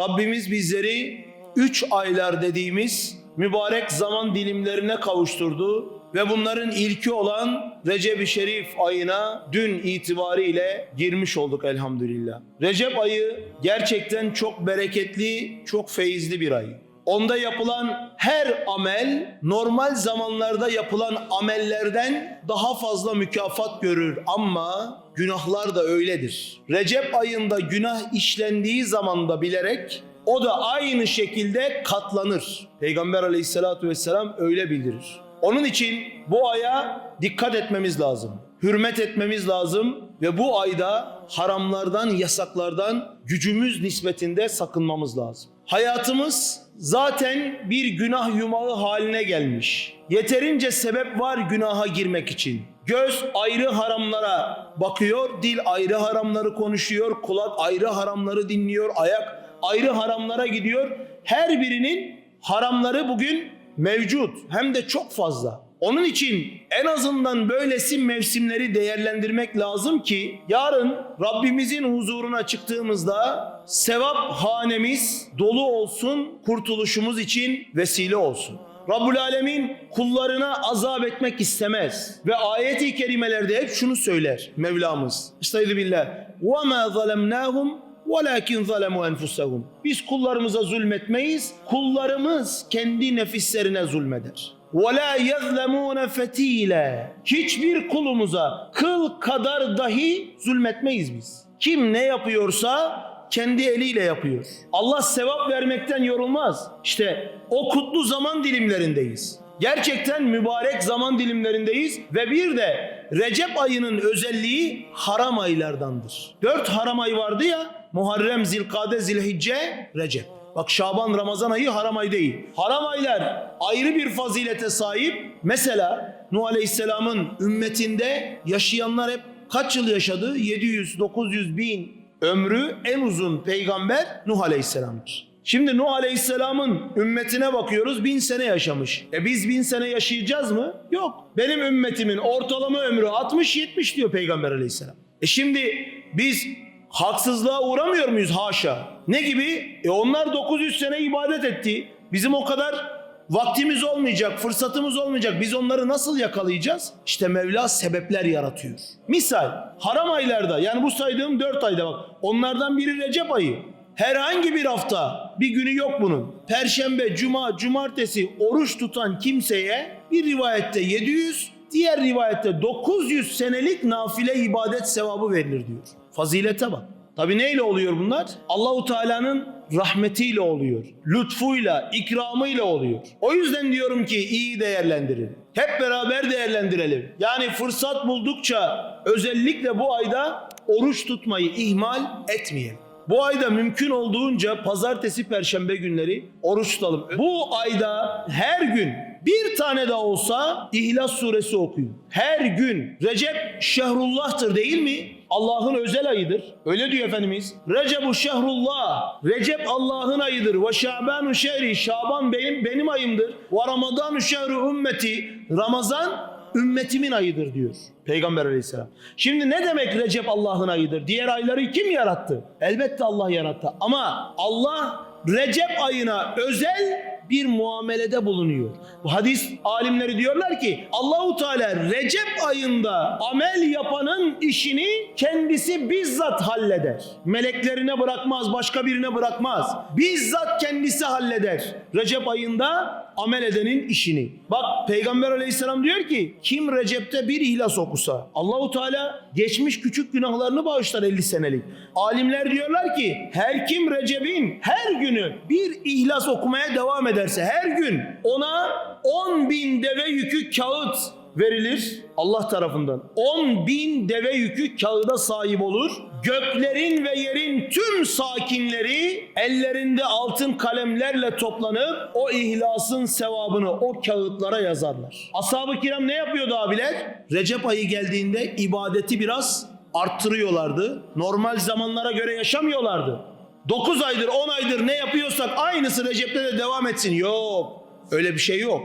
Rabbimiz bizleri üç aylar dediğimiz mübarek zaman dilimlerine kavuşturdu ve bunların ilki olan Recep-i Şerif ayına dün itibariyle girmiş olduk elhamdülillah. Recep ayı gerçekten çok bereketli, çok feyizli bir ay. Onda yapılan her amel normal zamanlarda yapılan amellerden daha fazla mükafat görür ama günahlar da öyledir. Recep ayında günah işlendiği zaman da bilerek o da aynı şekilde katlanır. Peygamber aleyhissalatü vesselam öyle bildirir. Onun için bu aya dikkat etmemiz lazım. Hürmet etmemiz lazım ve bu ayda haramlardan, yasaklardan gücümüz nispetinde sakınmamız lazım. Hayatımız zaten bir günah yumağı haline gelmiş. Yeterince sebep var günaha girmek için. Göz ayrı haramlara bakıyor, dil ayrı haramları konuşuyor, kulak ayrı haramları dinliyor, ayak ayrı haramlara gidiyor. Her birinin haramları bugün mevcut hem de çok fazla. Onun için en azından böylesi mevsimleri değerlendirmek lazım ki yarın Rabbimizin huzuruna çıktığımızda sevap hanemiz dolu olsun, kurtuluşumuz için vesile olsun. Rabbul Alemin kullarına azap etmek istemez. Ve ayeti kerimelerde hep şunu söyler Mevlamız. Estaizu billah. وَمَا ظَلَمْنَاهُمْ وَلَكِنْ ظَلَمُوا أَنْفُسَهُمْ Biz kullarımıza zulmetmeyiz. Kullarımız kendi nefislerine zulmeder. وَلَا يَظْلَمُونَ فَتِيلًا Hiçbir kulumuza kıl kadar dahi zulmetmeyiz biz. Kim ne yapıyorsa kendi eliyle yapıyor. Allah sevap vermekten yorulmaz. İşte o kutlu zaman dilimlerindeyiz. Gerçekten mübarek zaman dilimlerindeyiz ve bir de Recep ayının özelliği haram aylardandır. Dört haram ay vardı ya Muharrem, Zilkade, Zilhicce, Recep. Bak Şaban, Ramazan ayı haram ay değil. Haram aylar ayrı bir fazilete sahip. Mesela Nuh Aleyhisselam'ın ümmetinde yaşayanlar hep kaç yıl yaşadı? 700, 900 bin ömrü en uzun peygamber Nuh Aleyhisselam'dır. Şimdi Nuh Aleyhisselam'ın ümmetine bakıyoruz bin sene yaşamış. E biz bin sene yaşayacağız mı? Yok. Benim ümmetimin ortalama ömrü 60-70 diyor Peygamber Aleyhisselam. E şimdi biz haksızlığa uğramıyor muyuz? Haşa. Ne gibi? E onlar 900 sene ibadet etti. Bizim o kadar Vaktimiz olmayacak, fırsatımız olmayacak. Biz onları nasıl yakalayacağız? İşte Mevla sebepler yaratıyor. Misal haram aylarda yani bu saydığım dört ayda bak onlardan biri Recep ayı. Herhangi bir hafta bir günü yok bunun. Perşembe, cuma, cumartesi oruç tutan kimseye bir rivayette 700, diğer rivayette 900 senelik nafile ibadet sevabı verilir diyor. Fazilete bak. Tabi neyle oluyor bunlar? Allahu Teala'nın rahmetiyle oluyor. Lütfuyla, ikramıyla oluyor. O yüzden diyorum ki iyi değerlendirin. Hep beraber değerlendirelim. Yani fırsat buldukça özellikle bu ayda oruç tutmayı ihmal etmeyelim. Bu ayda mümkün olduğunca pazartesi, perşembe günleri oruç tutalım. Bu ayda her gün bir tane de olsa İhlas suresi okuyun. Her gün Recep şehrullah'tır değil mi? Allah'ın özel ayıdır. Öyle diyor Efendimiz. Recebu şehrullah. Recep Allah'ın ayıdır. Ve şabanu şehri. Şaban benim benim ayımdır. Ve ramadanu şehru ümmeti. Ramazan ümmetimin ayıdır diyor Peygamber aleyhisselam. Şimdi ne demek Recep Allah'ın ayıdır? Diğer ayları kim yarattı? Elbette Allah yarattı. Ama Allah Recep ayına özel bir muamelede bulunuyor. Bu hadis alimleri diyorlar ki Allahu Teala Recep ayında amel yapanın işini kendisi bizzat halleder. Meleklerine bırakmaz, başka birine bırakmaz. Bizzat kendisi halleder. Recep ayında amel edenin işini. Bak Peygamber Aleyhisselam diyor ki kim Recep'te bir ihlas okusa Allahu Teala geçmiş küçük günahlarını bağışlar 50 senelik. Alimler diyorlar ki her kim Recep'in her günü bir ihlas okumaya devam ederse her gün ona 10 bin deve yükü kağıt verilir Allah tarafından. 10 bin deve yükü kağıda sahip olur. Göklerin ve yerin tüm sakinleri ellerinde altın kalemlerle toplanıp o ihlasın sevabını o kağıtlara yazarlar. Ashab-ı kiram ne yapıyordu abiler? Recep ayı geldiğinde ibadeti biraz arttırıyorlardı. Normal zamanlara göre yaşamıyorlardı. 9 aydır 10 aydır ne yapıyorsak aynısı Recep'te de devam etsin. Yok öyle bir şey yok.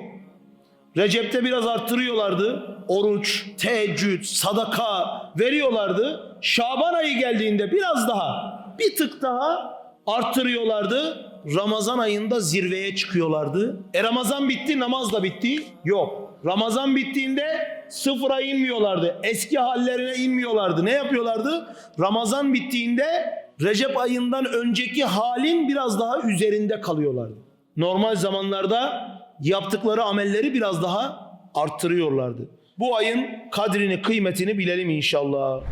Recep'te biraz arttırıyorlardı. Oruç, teheccüd, sadaka veriyorlardı. Şaban ayı geldiğinde biraz daha, bir tık daha arttırıyorlardı. Ramazan ayında zirveye çıkıyorlardı. E Ramazan bitti, namaz da bitti. Yok. Ramazan bittiğinde sıfıra inmiyorlardı. Eski hallerine inmiyorlardı. Ne yapıyorlardı? Ramazan bittiğinde Recep ayından önceki halin biraz daha üzerinde kalıyorlardı. Normal zamanlarda yaptıkları amelleri biraz daha arttırıyorlardı. Bu ayın kadrini, kıymetini bilelim inşallah.